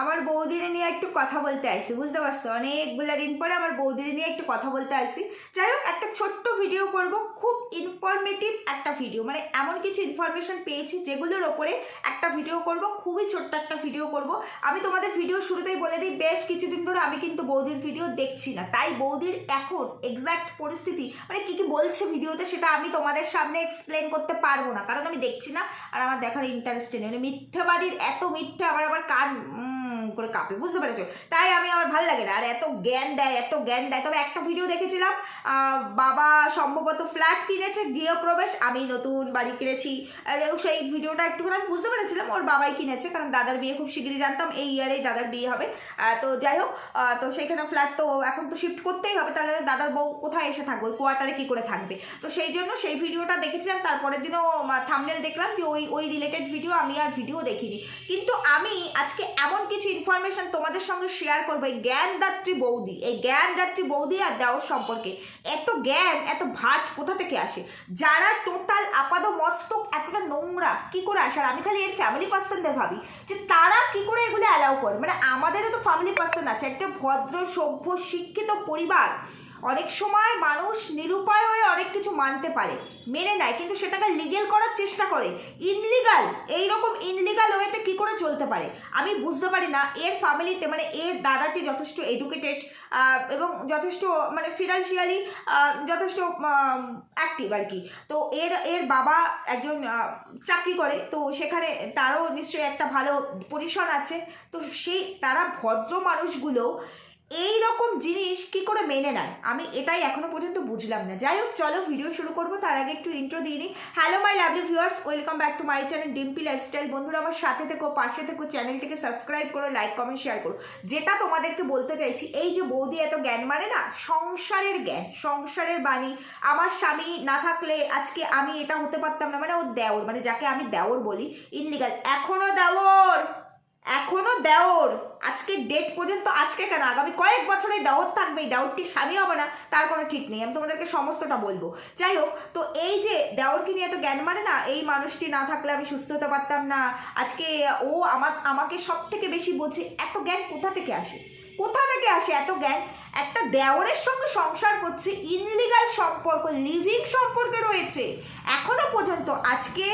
আমার বৌদিরে নিয়ে একটু কথা বলতে আসছি বুঝতে পারছ? অনেকগুলো দিন পরে আমার বৌদিরে নিয়ে একটু কথা বলতে আসছি যাই হোক, একটা ছোট্ট ভিডিও করব, খুব ইনফরমেটিভ একটা ভিডিও মানে এমন কিছু ইনফরমেশন পেয়েছি যেগুলোর ওপরে একটা ভিডিও করব, খুবই ছোট্ট একটা ভিডিও করব। আমি তোমাদের ভিডিও শুরুতেই বলে দিই, বেশ কিছুদিন ধরে আমি কিন্তু বৌদির ভিডিও দেখছি না। তাই বৌদির এখন এক্স্যাক্ট পরিস্থিতি মানে কী কী বলছে ভিডিওতে সেটা আমি তোমাদের সামনে এক্সপ্লেন করতে পারব না, কারণ আমি দেখছি না, আর আমার দেখার ইন্টারেস্ট নেই। মানে মিথ্যাবাদীর এত মিথ্যে আমার আবার কান করে কাঁপে, বুঝতে পেরেছ? তাই আমি আমার ভালো লাগে না। আর এত জ্ঞান দেয়, এত জ্ঞান দেয়। তবে একটা ভিডিও দেখেছিলাম বাবা সম্ভবত ফ্ল্যাট কিনেছে, গৃহপ্রবেশ, আমি নতুন বাড়ি কিনেছি। সেই ভিডিওটা একটুখানি আমি বুঝতে পেরেছিলাম, ওর বাবাই কিনেছে, কারণ দাদার বিয়ে খুব শিগগিরই জানতাম, এই ইয়ারেই দাদার বিয়ে হবে। তো যাই হোক তো সেখানে ফ্ল্যাট তো এখন তো শিফট করতেই হবে, তাহলে দাদার বউ কোথায় এসে থাকবে? ওই কোয়ার্টারে কী করে থাকবে? তো সেই জন্য সেই ভিডিওটা দেখেছিলাম, তারপরের দিনও থামনেল দেখলাম যে ওই ওই রিলেটেড ভিডিও আমি আর ভিডিও দেখিনি। কিন্তু আমি আজকে এমন কিছু ইনফরমেশন তোমাদের সঙ্গে শেয়ার করব। এই জ্ঞানদাত্রী বৌদি, এই জ্ঞানদাত্রী বৌদি আর দেওয়ার সম্পর্কে এত জ্ঞান, এত ভাট কোথা থেকে আসে? যারা টোটাল আপাদ মস্তক এতটা নোংরা, কি করে আসে? আর আমি খালি এর ফ্যামিলি পার্সনদের ভাবি যে তারা কি করে এগুলো অ্যালাউ করে? মানে আমাদেরও তো ফ্যামিলি পার্সন আছে, একটা ভদ্র, সভ্য, শিক্ষিত পরিবার। অনেক সময় মানুষ নিরুপায় হয়ে অনেক কিছু মানতে পারে, মেনে নেয়, কিন্তু সেটাকে লিগেল করার চেষ্টা করে। ইনলিগাল এইরকম ইনলিগাল ওয়েতে কি করে চলতে পারে? আমি বুঝতে পারি না, এর ফ্যামিলিতে মানে এর দাদাটি যথেষ্ট এডুকেটেড এবং যথেষ্ট মানে ফিনান্সিয়ালি যথেষ্ট অ্যাক্টিভ আর কি। তো এর এর বাবা একজন চাকরি করে, তো সেখানে তারও নিশ্চয়ই একটা ভালো পজিশন আছে। তো সেই তারা ভদ্র মানুষগুলো এই রকম জিনিস কি করে মেনে নেয়? আমি এটাই এখনও পর্যন্ত বুঝলাম না। যাই হোক, চলো ভিডিও শুরু করব। তার আগে একটু ইন্ট্রো দিয়ে নিই। Hello my lovely viewers welcome back to my channel Dimpi lifestyle বন্ধুরা, আমার সাথে থেকো, পাশে থেকো চ্যানেলটিকে সাবস্ক্রাইব করো লাইক কমেন্ট শেয়ার করো। যেটা তোমাদেরকে বলতে চাইছি, এই যে বৌদি এত জ্ঞান মানে না, সংসারের জ্ঞান, সংসারের বাণী। আমার স্বামী না থাকলে আজকে আমি এটা হতে পারতাম না। মানে ও দেওর মানে যাকে আমি দেওর বলি ইনলিগাল এখনও দেওর! এখনও দেওর। আজকে ডেট পর্যন্ত আজকে কেন? আগামী কয়েক বছরে দেওর থাকবে, এই দেওরটি স্বামী হবে না, তার কোনো ঠিক নেই। আমি তোমাদেরকে সমস্তটা বলব। যাই হোক, তো এই যে দেওরকে নিয়ে এত জ্ঞান মানে না, এই মানুষটি না থাকলে আমি সুস্থ হতে পারতাম না। আজকে ও আমার আমাকে সব থেকে বেশি বলছে এত জ্ঞান কোথা থেকে আসে? কোথা থেকে আসে এত জ্ঞান? একটা দেওরের সঙ্গে সংসার করছে ইনলিগাল সম্পর্ক লিভিং সম্পর্কে রয়েছে। এখনও পর্যন্ত আজকে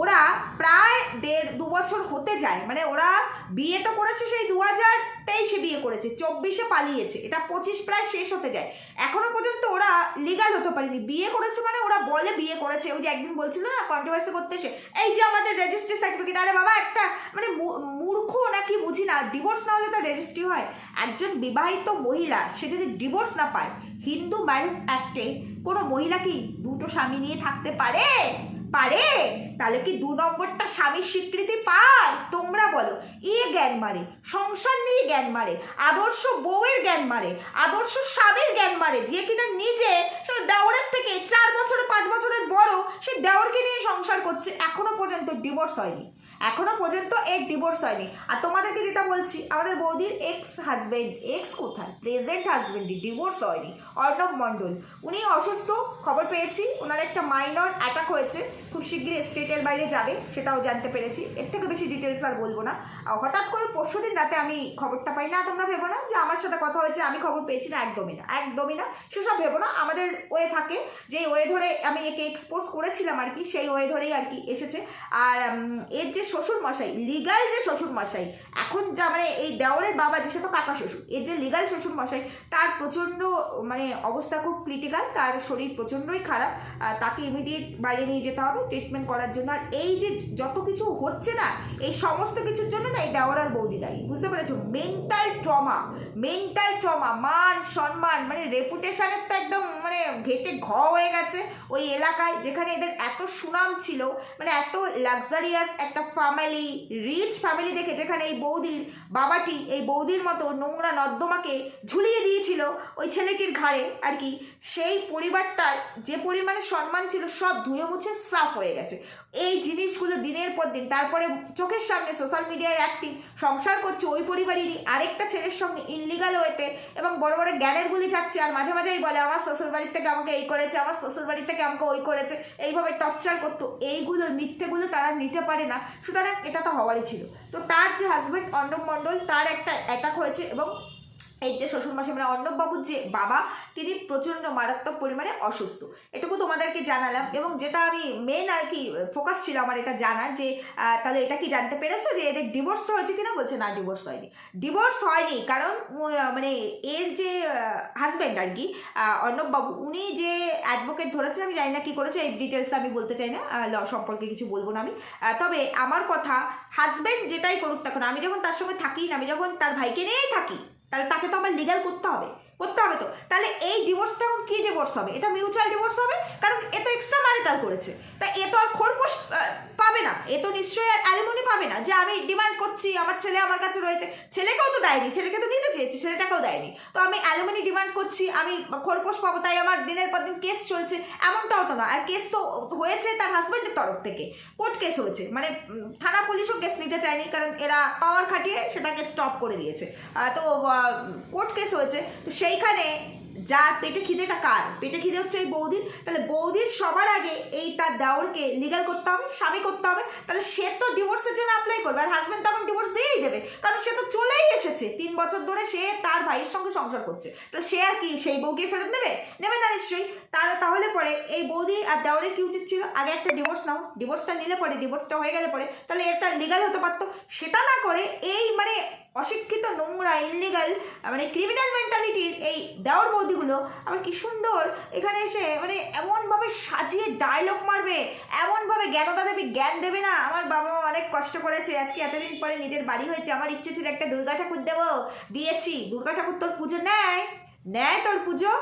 ওরা প্রায় দেড়, দু বছর হতে যায়। মানে ওরা বিয়ে তো করেছে সেই দু হাজার তেইশে বিয়ে করেছে, চব্বিশে পালিয়েছে। এটা পঁচিশ প্রায় শেষ হতে যায়। এখনও পর্যন্ত ওরা লিগাল হতে পারেনি। বিয়ে করেছে মানে ওরা বলে বিয়ে করেছে। ওই যে একদিন বলছিল না কন্ট্রোভার্সি করতে এসে, এই যে আমাদের রেজিস্ট্রি সার্টিফিকেট আরে বাবা, একটা মানে মূর্খ নাকি বুঝি না ডিভোর্স না হলে তো রেজিস্ট্রি হয়। একজন বিবাহিত মহিলা, সে যদি ডিভোর্স না পায়, হিন্দু ম্যারেজ অ্যাক্টে কোনো মহিলা কি দুটো স্বামী নিয়ে থাকতে পারে? পারে? তাহলে কি দু নম্বরটা স্বামীর স্বীকৃতি পায়? তোমরা বলো। এ জ্ঞান মারে, সংসার নিয়ে জ্ঞান মারে, আদর্শ বউয়ের জ্ঞান মারে, আদর্শ স্বামীর জ্ঞান মারে, যে কিনা নিজে সে দেওরের থেকে চার বছরের পাঁচ বছরের বড়, সে দেওরকে নিয়ে সংসার করছে, এখনও পর্যন্ত ডিভোর্স হয়নি। এখনও পর্যন্ত এক ডিভোর্স হয়নি। আর তোমাদেরকে যেটা বলছি, আমাদের বৌদির এক্স হাজবেন্ড এক্স কোথায় প্রেজেন্ট হাজবেন্ডই ডিভোর্স হয়নি। অর্ণব মণ্ডল, উনি অসুস্থ, খবর পেয়েছি, ওনার একটা মাইনর অ্যাটাক হয়েছে, খুব শীঘ্রই স্টেটের বাইরে যাবে, সেটাও জানতে পেরেছি। এর থেকে বেশি ডিটেলস আর বলব না। হঠাৎ করে পরশু দিন রাতে আমি খবরটা পাই না, তোমরা ভেবো না যে আমার সাথে কথা হয়েছে, আমি খবর পেয়েছি না, একদমই না একদমই না। সেসব ভেবো না, আমাদের ওয়ে থাকে, যেই ওয়ে ধরে আমি একে এক্সপোজ করেছিলাম আর কি, সেই ওয়ে ধরেই আর কি এসেছে। আর এর যে শ্বশুর মশাই লিগাল যে শ্বশুর মশাই এখন যা মানে এই দেওরের বাবা যে তো কাকা শ্বশুর। এর যে লিগাল শ্বশুর মশাই তার প্রচণ্ড মানে অবস্থা খুব ক্রিটিক্যাল তার শরীর প্রচণ্ডই খারাপ তাকে ইমিডিয়েট বাইরে নিয়ে যেতে হবে ট্রিটমেন্ট করার জন্য। আর এই যে যত কিছু হচ্ছে না, এই সমস্ত কিছুর জন্য না এই দেওয়ার আর বৌদি দায়ী। বুঝতে পেরেছ? মেন্টাল ট্রমা মেন্টাল ট্রমা মান, সম্মান মানে রেপুটেশনের তো একদম মানে ঘেটে ঘ হয়ে গেছে। ওই এলাকায় যেখানে এদের এত সুনাম ছিল মানে এত লাক্সারিয়াস একটা ফ্যামিলি রিচ ফ্যামিলি দেখে যেখানে এই বৌদির বাবাটি, এই বৌদির মতো নোংরা নর্দমাকে ঝুলিয়ে দিয়েছিল ওই ছেলেটির ঘাড়ে আর কি, সেই পরিবারটার যে পরিমাণে সম্মান ছিল সব ধুয়ে মুছে সাফ হয়ে গেছে। এই জিনিসগুলো দিনের পর দিন, তারপরে চোখের সামনে সোশ্যাল মিডিয়ায় অ্যাক্টিভ সংসার করছে, ওই পরিবারেরই আরেকটা ছেলের সঙ্গে ইনলিগাল ওয়েতে এবং বড় বড় জ্ঞানের গুলি যাচ্ছে আর মাঝে মাঝেই বলে, আমার শ্বশুর বাড়ির থেকে আমাকে এই করেছে, আমার শ্বশুর বাড়ির থেকে আমাকে ওই করেছে। এইভাবে টর্চার করতো। এইগুলো মিথ্যেগুলো তারা নিতে পারে না। সুতরাং এটা তো হওয়ারই ছিল। তো তার যে হাজব্যান্ড অর্ণব মণ্ডল, তার একটা অ্যাটাক হয়েছে এবং এই যে শ্বশুরমশাই মানে অর্ণববাবুর যে বাবা, তিনি প্রচণ্ড মারাত্মক পরিমাণে অসুস্থ। এটুকু তোমাদেরকে জানালাম এবং যেটা আমি মেন আর কি ফোকাস ছিল আমার এটা জানার যে তাহলে এটা কি জানতে পেরেছ যে এদের ডিভোর্স হয়েছে কিনা? বলছে, না ডিভোর্স হয়নি। ডিভোর্স হয়নি কারণ মানে এর যে হাজব্যান্ড আর কি অর্ণববাবু, উনি যে অ্যাডভোকেট ধরেছেন, আমি জানি না কি করেছে, এই ডিটেলস আমি বলতে চাই না ল সম্পর্কে কিছু বলব না আমি। তবে আমার কথা হাজব্যান্ড যেটাই করুক তখন আমি যখন তার সঙ্গে থাকি না, আমি যখন তার ভাইকে নিয়েই থাকি তাহলে তাকে তো আমার লিগাল করতে হবে। করতে হবে তো। তাহলে এই ডিভোর্সটা এখন কী ডিভোর্স হবে? এটা মিউচুয়াল ডিভোর্স হবে? কারণ এ তো এক্সট্রা ম্যারিটাল করেছে। তা এ তো আর খোরপোশ পাবে না। এ তো নিশ্চয়ই আর অ্যালিমনি পাবে না যে আমি ডিমান্ড করছি, আমার ছেলে আমার কাছে রয়েছে। ছেলেকেও তো দেয়নি, ছেলেকে তো দিতে চেয়েছি, ছেলেটাকেও দেয়নি। তো আমি অ্যালুমিনি ডিমান্ড করছি, আমি খোরপোশ পাবো, তাই আমার দিনের পর দিন কেস চলছে। এমনটাও তো না। আর কেস তো হয়েছে তার হাজব্যান্ডের তরফ থেকে। কোর্ট কেস হয়েছে। মানে থানা পুলিশও কেস নিতে চায়নি, কারণ এরা পাওয়ার খাটিয়ে সেটাকে স্টপ করে দিয়েছে। তো কোর্ট কেস হয়েছে। তো সেইখানে যা পেটে খিদেটা কার? পেটে খিদে হচ্ছে এই বৌদির। তাহলে বৌদির সবার আগে এই তার দেওরকে লিগাল করতে হবে, স্বামী করতে হবে। তাহলে সে তো ডিভোর্সের জন্য অ্যাপ্লাই করবে, আর হাজব্যান্ড তখন ডিভোর্স দিয়েই দেবে। কারণ সে তো চলেই এসেছে। তিন বছর ধরে সে তার ভাইয়ের সঙ্গে সংসার করছে। তাহলে সে আর কি সেই বউকে ফেরত নেবে নেবে না নিশ্চয়ই। তার তাহলে পরে এই বৌদি আর দেওরের কি উচিত ছিল? আগে একটা ডিভোর্স নাও। ডিভোর্সটা নিলে পরে ডিভোর্সটা হয়ে গেলে পরে। তাহলে এটা লিগাল হতে পারতো। সেটা না করে এই মানে অশিক্ষিত নোংরা ইনলিগাল মানে ক্রিমিনাল মেন্টালিটির এই দেওয়ার বৌদিগুলো আবার কি সুন্দর, এখানে এসে মানে এমনভাবে সাজিয়ে ডায়লগ মারবে, এমনভাবে জ্ঞানতা দেবী জ্ঞান দেবে না। আমার বাবা অনেক কষ্ট করেছে, আজকে এতদিন পরে নিজের বাড়ি হয়েছে, আমার ইচ্ছে ছিল একটা দুর্গা ঠাকুর দেবো, দিয়েছি। দুর্গা ঠাকুর তোর পুজো নেয়? নেয় তোর পুজো?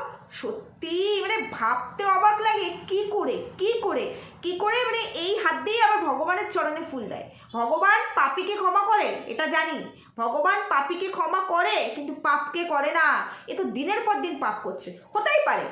সত্যি মানে ভাবতে অবাক লাগে, কি করে কি করে কি করে মানে এই হাত দিয়ে আবার ভগবানের চরণে ফুল দেয়। ভগবান পাপিকে ক্ষমা করে, এটা জানি। ভগবান পাপিকে ক্ষমা করে, কিন্তু পাপকে করে না। এ তো দিনের পর দিন পাপ করছে। হতেই পারে।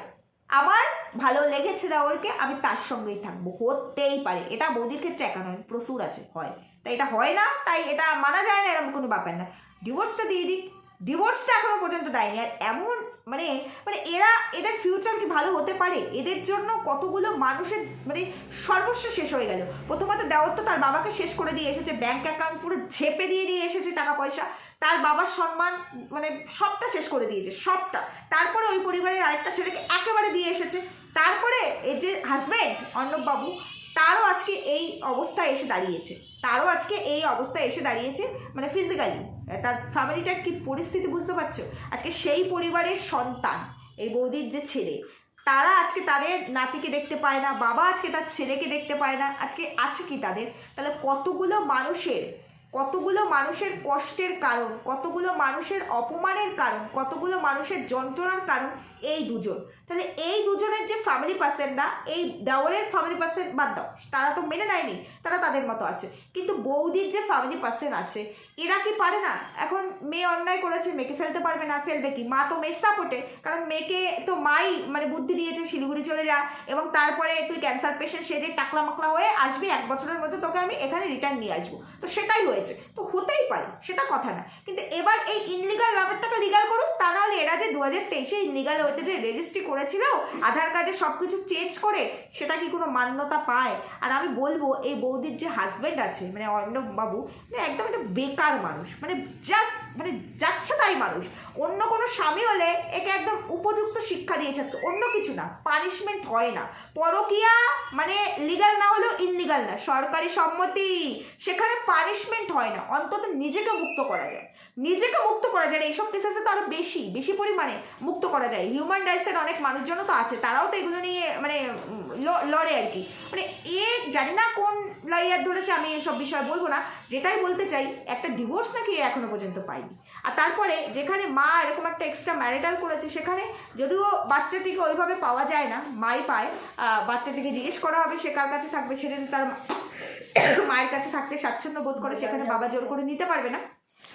আমার ভালো লেগেছে ওরকে, আমি তার সঙ্গেই থাকব। হতেই পারে। এটা বৌদির ক্ষেত্রে একা নয়, প্রচুর আছে, হয়। তাই এটা হয় না, তাই এটা মানা যায় না, এরকম কোনো ব্যাপার না। ডিভোর্সটা দিয়ে দিক। ডিভোর্সটা এখনও পর্যন্ত দেয়নি। আর এমন মানে মানে এরা, এদের ফিউচার কি ভালো হতে পারে? এদের জন্য কতগুলো মানুষের মানে সর্বস্ব শেষ হয়ে গেল। প্রথমত দেওয়ার তো তার বাবাকে শেষ করে দিয়ে এসেছে। ব্যাংক অ্যাকাউন্ট পুরো ঝেপে দিয়ে দিয়ে এসেছে টাকা পয়সা। তার বাবার সম্মান মানে সবটা শেষ করে দিয়েছে, সবটা। তারপরে ওই পরিবারের আরেকটা ছেলেকে একেবারে দিয়ে এসেছে। তারপরে এই যে হাজব্যান্ড অর্ণববাবু তারও আজকে এই অবস্থায় এসে দাঁড়িয়েছে। তারও আজকে এই অবস্থায় এসে দাঁড়িয়েছে মানে ফিজিক্যালি তার ফ্যামিলিটার কি পরিস্থিতি বুঝতে পারছ? আজকে সেই পরিবারের সন্তান, এই বৌদির যে ছেলে, তারা আজকে তাদের নাতিকে দেখতে পায় না, বাবা আজকে তার ছেলেকে দেখতে পায় না, আজকে আছে কি তাদের? তাহলে কতগুলো মানুষের কতগুলো মানুষের কষ্টের কারণ, কতগুলো মানুষের অপমানের কারণ, কতগুলো মানুষের যন্ত্রণার কারণ এই দুজন। তাহলে এই দুজনের যে ফ্যামিলি পার্সন না এই দেওয়ারের ফ্যামিলি পার্সন বাদ দাও, তারা তো মেনে নেয়নি, তারা তাদের মতো আছে। কিন্তু বৌদির যে ফ্যামিলি পার্সন আছে, এরা কি পারে না? এখন মেয়ে অন্যায় করেছে, মেয়েকে ফেলতে পারবে না, ফেলবে কি? মা তো মেয়ের সাপোর্টে কারণ মেয়েকে তো মাই মানে বুদ্ধি দিয়েছে, শিলিগুড়ি চলে যা, এবং তারপরে তুই ক্যান্সার পেশেন্ট সে যে টাকলা মাকলা হয়ে আসবি এক বছরের মধ্যে, তোকে আমি এখানে রিটার্ন নিয়ে আসব। তো সেটাই হয়েছে। তো হতেই পারে, সেটা কথা না। কিন্তু এবার এই ইনলিগাল ব্যাপারটাকে লিগাল করুক, তা নাহলে এরা যে দু হাজার তেইশে ইনলিগাল হইতে যে রেজিস্ট্রি করেছিল আধার কার্ডে সব কিছু চেঞ্জ করে, সেটা কি কোনো মান্যতা পায়? আর আমি বলব, এই বৌদির যে হাজব্যান্ড আছে মানে অর্ণব বাবু মানে একদম একটা বেকার মানুষ মানে যা মানে যাচ্ছে তাই মানুষ। অন্য কোনো স্বামী হলে একে একদম উপযুক্ত শিক্ষা দিয়েছে অন্য কিছু না পানিশমেন্ট হয় না। পরকিয়া মানে লিগাল না হলেও ইনলিগাল না, সরকারি সম্মতি। সেখানে পানিশমেন্ট হয় না, অন্তত নিজেকে মুক্ত করা যায়। নিজেকে মুক্ত করা যায় এইসব কেসেসে তো আরও বেশি বেশি পরিমাণে মুক্ত করা যায়। হিউম্যান রাইটসের অনেক মানুষজনও তো আছে, তারাও তো এগুলো নিয়ে মানে লড়ে আর কি। মানে এ জানি না কোন লাইয়ার ধরেছে, আমি এসব বিষয়ে বলব না। যেটাই বলতে চাই, একটা ডিভোর্স নাকি এখনও পর্যন্ত পাইনি? আর তারপরে যেখানে মা এরকম একটা এক্সট্রা ম্যারিটাল করেছে, সেখানে যদিও বাচ্চাটিকে ওইভাবে পাওয়া যায় না, মাই পায় বাচ্চাটিকে জিজ্ঞেস করা হবে সে কার কাছে থাকবে, সে যদি তার মায়ের কাছে থাকতে স্বাচ্ছন্দ্য বোধ করে, সেখানে বাবা জোর করে নিতে পারবে না।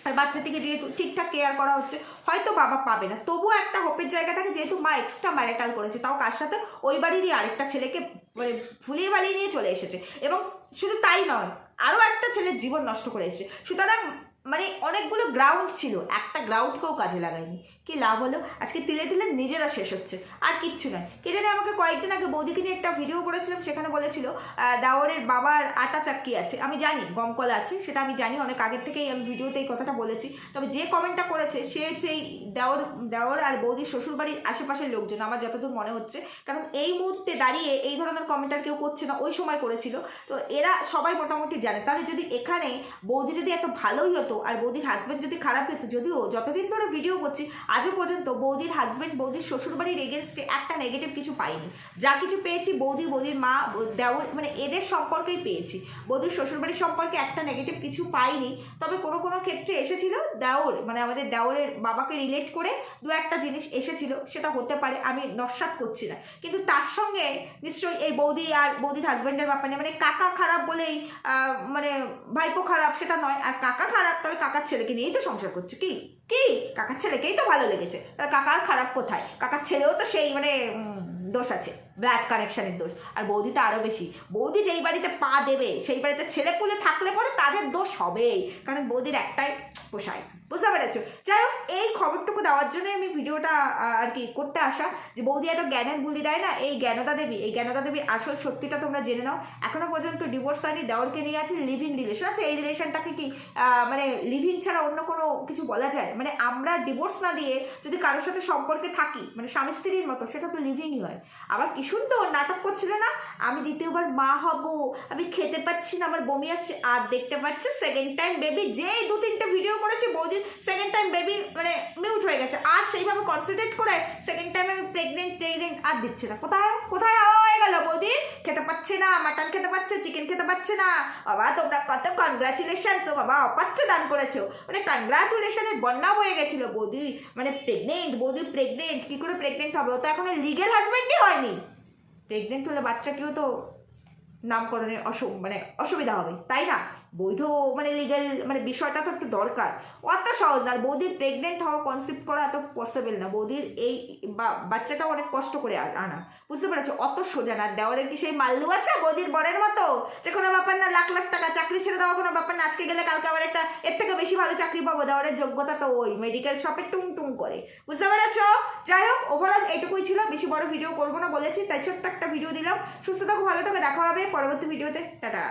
আর বাচ্চাটিকে যেহেতু ঠিকঠাক কেয়ার করা হচ্ছে, হয়তো বাবা পাবে না। তবুও একটা হোপের জায়গা থাকে, যেহেতু মা এক্সট্রা ম্যারিটাল করেছে, তাও কার সাথে? ওই বাড়িরই আরেকটা ছেলেকে মানে ভুলিয়ে বালিয়ে নিয়ে চলে এসেছে। এবং শুধু তাই নয় আরও একটা ছেলের জীবন নষ্ট করে এসেছে। সুতরাং মানে অনেকগুলো গ্রাউন্ড ছিল। একটা গ্রাউন্ডকেও কাজে লাগায়নি। কি লাভ হলো? আজকে তিলে তিলে নিজেরা শেষ হচ্ছে। আর কিচ্ছু নয়। কে জানে আমাকে কয়েকদিন আগে বৌদিকে নিয়ে একটা ভিডিও করেছিলাম সেখানে বলেছিল আহ, দাওরের বাবার আটা চাক্কি আছে। আমি জানি গমকল আছে সেটা আমি জানি অনেক আগের থেকেই আমি ভিডিওতে এই কথাটা বলেছি। তবে যে কমেন্টটা করেছে সে হচ্ছে এই দেওর দেওর আর বৌদির শ্বশুরবাড়ির আশেপাশের লোকজন আমার যতদূর মনে হচ্ছে। কারণ এই মুহূর্তে দাঁড়িয়ে এই ধরনের কমেন্ট আর কেউ করছে না ওই সময় করেছিল। তো এরা সবাই মোটামুটি জানে। তাহলে যদি এখানে বৌদি যদি এত ভালোই হতো আর বৌদির হাজব্যান্ড যদি খারাপ হতো, যদিও যতদিন ধরে ভিডিও করছি, আজও পর্যন্ত বৌদির হাজব্যান্ড বৌদির শ্বশুরবাড়ির এগেনস্টে একটা নেগেটিভ কিছু পাইনি। যা কিছু পেয়েছি বৌদি, বৌদির মা দেওয়ার মানে এদের সম্পর্কেই পেয়েছি। বৌদির শ্বশুরবাড়ির সম্পর্কে একটা নেগেটিভ কিছু পাইনি। তবে কোনো কোনো ক্ষেত্রে এসেছিল দেওর মানে আমাদের দেওরের বাবাকে রিলেট করে দু একটা জিনিস এসেছিল, সেটা হতে পারে, আমি নস্বাত করছি না। কিন্তু তার সঙ্গে নিশ্চয়ই এই বৌদি আর বৌদির হাজব্যান্ডের ব্যাপারে মানে কাকা খারাপ বলেই মানে ভাইপো খারাপ সেটা নয়, আর কাকা খারাপ, তবে কাকার ছেলেকে নিয়েই তো সংসার করছে। কি? কি? কাকার ছেলেকেই তো ভালো লেগেছে। তাহলে কাকার খারাপ কোথায়? কাকার ছেলেও তো সেই মানে দোষ আছে। ব্ল্যাক কানেকশানের দোষ। আর বৌদি তো আরও বেশি। বৌদি যেই বাড়িতে পা দেবে, সেই বাড়িতে ছেলে পুলে থাকলে পরে তাদের দোষ হবেই। কারণ বৌদির একটাই পোষায়। বুঝতে পেরেছ? যাই হোক, এই খবরটুকু দেওয়ার জন্য আমি ভিডিওটা আর কি করতে আসা। যে বৌদি এত জ্ঞানের বুলি দেয় না, এই জ্ঞানদা দেবী, এই জ্ঞানদা দেবীর আসল সত্যিটা তোমরা জেনে নাও। এখনও পর্যন্ত ডিভোর্স হয়নি দেওয়ারকে নিয়ে আছে লিভিং রিলেশন আছে এই রিলেশনটাকে কি মানে লিভিং ছাড়া অন্য কোনো কিছু বলা যায়? মানে আমরা ডিভোর্স না দিয়ে যদি কারোর সাথে সম্পর্কে থাকি মানে স্বামী স্ত্রীর মতো, সেটা তো লিভিংই হয়। আবার সুন্দর নাটক করছিল না? আমি দ্বিতীয়বার মা হব, আমি খেতে পাচ্ছি না, আমার বমি আসছে। আর দেখতে পাচ্ছি সেকেন্ড টাইম বেবি যেই দু তিনটে ভিডিও করেছি, বৌদির সেকেন্ড টাইম বেবি মানে মিউট হয়ে গেছে। আর সেইভাবে কনসেন্ট্রেট করে সেকেন্ড টাইম আমি প্রেগনেন্ট প্রেগনেন্ট আর দিচ্ছে না। কোথায় কোথায় হয়ে গেল বৌদি? খেতে পাচ্ছে না মাটন খেতে পাচ্ছে চিকেন খেতে পাচ্ছে না। বাবা, তোমরা কত কনগ্রাচুলেশন তো বাবা অপাচ্য দান করেছ। মানে কনগ্রাচুলেশনের বন্যা হয়ে গেছিল বৌদি। মানে প্রেগনেন্ট বৌদি প্রেগনেন্ট কি করে প্রেগনেন্ট হবে? ও তো এখন লিগেল হাজবেন্ডই হয়নি। প্রেগনেন্ট হলে বাচ্চাকেও তো নামকরণে অসু মানে অসুবিধা হবে তাই না? বৈধ মানে লিগেল মানে বিষয়টা তো একটু দরকার। অত সহজ না বৌদির প্রেগনেন্ট হওয়া কনসেপ্ট করা এত পসিবল না। বৌদির এই বাচ্চাটাও অনেক কষ্ট করে আনা। বুঝতে পেরেছ? অত সোজা না। দেওয়ালের কি সেই মাল্লু আছে? বৌদির বরের মতো? যে কোনো ব্যাপার না, লাখ লাখ টাকা চাকরি ছেড়ে দেওয়া কোনো ব্যাপার না। আজকে গেলে কালকে আবার একটা, এর থেকে বেশি ভালো চাকরি পাবো। দেওয়ালের যোগ্যতা তো ওই মেডিকেল শপে টুং টুং করে। বুঝতে পেরেছ? যাই হোক ওভারঅল এটুকুই ছিল। বেশি বড় ভিডিও করব না বলেছি, তাই ছোট্ট একটা ভিডিও দিলাম। সুস্থ থাকো, ভালো থাকো, দেখা হবে পরবর্তী ভিডিওতে টাটা!